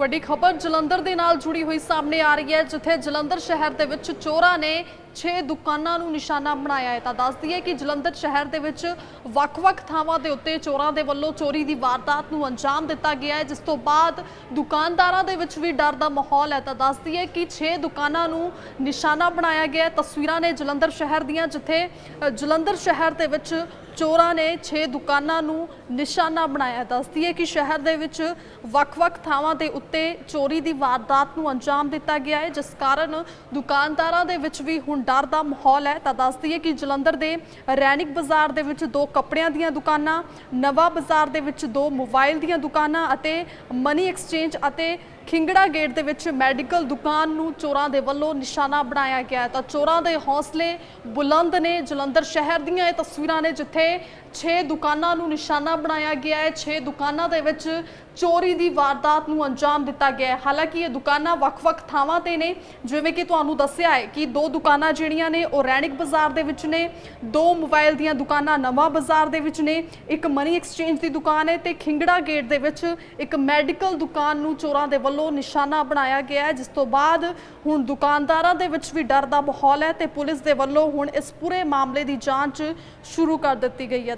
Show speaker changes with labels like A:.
A: ਵੱਡੀ ਖਬਰ ਜਲੰਧਰ ਦੇ ਨਾਲ ਜੁੜੀ ਹੋਈ ਸਾਹਮਣੇ ਆ ਰਹੀ ਹੈ, ਜਿੱਥੇ ਜਲੰਧਰ ਸ਼ਹਿਰ ਦੇ ਵਿੱਚ ਚੋਰਾਂ ਨੇ 6 ਦੁਕਾਨਾਂ ਨੂੰ ਨਿਸ਼ਾਨਾ ਬਣਾਇਆ ਹੈ। ਤਾਂ ਦੱਸਦੀ ਹੈ ਕਿ ਜਲੰਧਰ ਸ਼ਹਿਰ ਦੇ ਵਿੱਚ ਵੱਖ-ਵੱਖ ਥਾਵਾਂ ਦੇ ਉੱਤੇ ਚੋਰਾਂ ਦੇ ਵੱਲੋਂ ਚੋਰੀ ਦੀ ਵਾਰਦਾਤ ਨੂੰ ਅੰਜਾਮ ਦਿੱਤਾ ਗਿਆ ਹੈ, ਜਿਸ ਤੋਂ ਬਾਅਦ ਦੁਕਾਨਦਾਰਾਂ ਦੇ ਵਿੱਚ ਵੀ ਡਰ ਦਾ ਮਾਹੌਲ ਹੈ। ਤਾਂ ਦੱਸਦੀ ਹੈ ਕਿ 6 ਦੁਕਾਨਾਂ ਨੂੰ ਨਿਸ਼ਾਨਾ ਬਣਾਇਆ ਗਿਆ ਹੈ। ਤਸਵੀਰਾਂ ਨੇ ਜਲੰਧਰ ਸ਼ਹਿਰ ਦੀਆਂ, ਜਿੱਥੇ ਜਲੰਧਰ ਸ਼ਹਿਰ ਦੇ ਵਿੱਚ ਚੋਰਾਂ ਨੇ 6 ਦੁਕਾਨਾਂ ਨੂੰ ਨਿਸ਼ਾਨਾ ਬਣਾਇਆ। ਦੱਸਦੀ ਹੈ ਕਿ ਸ਼ਹਿਰ ਦੇ ਵਿੱਚ ਵੱਖ-ਵੱਖ ਥਾਵਾਂ ਦੇ ਉੱਤੇ ਚੋਰੀ ਦੀ ਵਾਰਦਾਤ ਨੂੰ ਅੰਜਾਮ ਦਿੱਤਾ ਗਿਆ ਹੈ। ਜਿਸ ਕਾਰਨ ਦੁਕਾਨਦਾਰਾਂ ਦੇ ਵਿੱਚ ਵੀ ਹੁਣ ਡਰ ਦਾ ਮਾਹੌਲ ਹੈ। ਤਾਂ ਦੱਸਦੀ ਹੈ ਕਿ ਜਲੰਧਰ ਦੇ ਰੈਣਿਕ ਬਾਜ਼ਾਰ ਦੇ ਵਿੱਚ ਦੋ ਕੱਪੜਿਆਂ ਦੀਆਂ ਦੁਕਾਨਾਂ, ਨਵਾਂ ਬਾਜ਼ਾਰ ਦੇ ਵਿੱਚ ਦੋ ਮੋਬਾਈਲ ਦੀਆਂ ਦੁਕਾਨਾਂ ਅਤੇ ਮਨੀ ਐਕਸਚੇਂਜ ਅਤੇ ਖਿੰਗੜਾ ਗੇਟ ਦੇ ਵਿੱਚ ਮੈਡੀਕਲ ਦੁਕਾਨ ਨੂੰ ਚੋਰਾਂ ਦੇ ਵੱਲੋਂ ਨਿਸ਼ਾਨਾ ਬਣਾਇਆ ਗਿਆ ਤਾਂ ਚੋਰਾਂ ਦੇ ਹੌਸਲੇ ਬੁਲੰਦ ਨੇ ਜਲੰਧਰ ਸ਼ਹਿਰ ਦੀਆਂ ਇਹ ਤਸਵੀਰਾਂ ਨੇ, ਜਿੱਥੇ 6 ਦੁਕਾਨਾਂ ਨੂੰ ਨਿਸ਼ਾਨਾ ਬਣਾਇਆ ਗਿਆ ਹੈ। 6 ਦੁਕਾਨਾਂ ਦੇ ਵਿੱਚ ਚੋਰੀ ਦੀ ਵਾਰਦਾਤ ਨੂੰ ਅੰਜਾਮ ਦਿੱਤਾ ਗਿਆ ਹੈ। ਹਾਲਾਂਕਿ ਇਹ ਦੁਕਾਨਾਂ ਵੱਖ-ਵੱਖ ਥਾਵਾਂ ਤੇ ਨੇ। ਜਿਵੇਂ ਕਿ ਤੁਹਾਨੂੰ ਦੱਸਿਆ ਹੈ ਕਿ ਦੋ ਦੁਕਾਨਾਂ ਜਿਹੜੀਆਂ ਨੇ ਉਹ ਰੈਣਿਕ ਬਾਜ਼ਾਰ ਦੇ ਵਿੱਚ ਨੇ। ਦੋ ਮੋਬਾਈਲ ਦੀਆਂ ਦੁਕਾਨਾਂ ਨਵਾਂ ਬਾਜ਼ਾਰ ਦੇ ਵਿੱਚ ਨੇ। ਇੱਕ ਮਨੀ ਐਕਸਚੇਂਜ ਦੀ ਦੁਕਾਨ ਹੈ ਤੇ ਖਿੰਗੜਾ ਗੇਟ ਦੇ ਵਿੱਚ ਇੱਕ ਮੈਡੀਕਲ ਦੁਕਾਨ ਨੂੰ ਚੋਰਾਂ ਦੇ ਵੱਲੋਂ ਨਿਸ਼ਾਨਾ ਬਣਾਇਆ ਗਿਆ ਹੈ, ਜਿਸ ਤੋਂ ਬਾਅਦ ਹੁਣ ਦੁਕਾਨਦਾਰਾਂ ਦੇ ਵਿੱਚ ਵੀ ਡਰ ਦਾ ਮਾਹੌਲ ਹੈ ਤੇ ਪੁਲਿਸ ਦੇ ਵੱਲੋਂ ਹੁਣ ਇਸ ਪੂਰੇ ਮਾਮਲੇ ਦੀ ਜਾਂਚ ਸ਼ੁਰੂ ਕਰ ਦਿੱਤੀ ਗਈ ਹੈ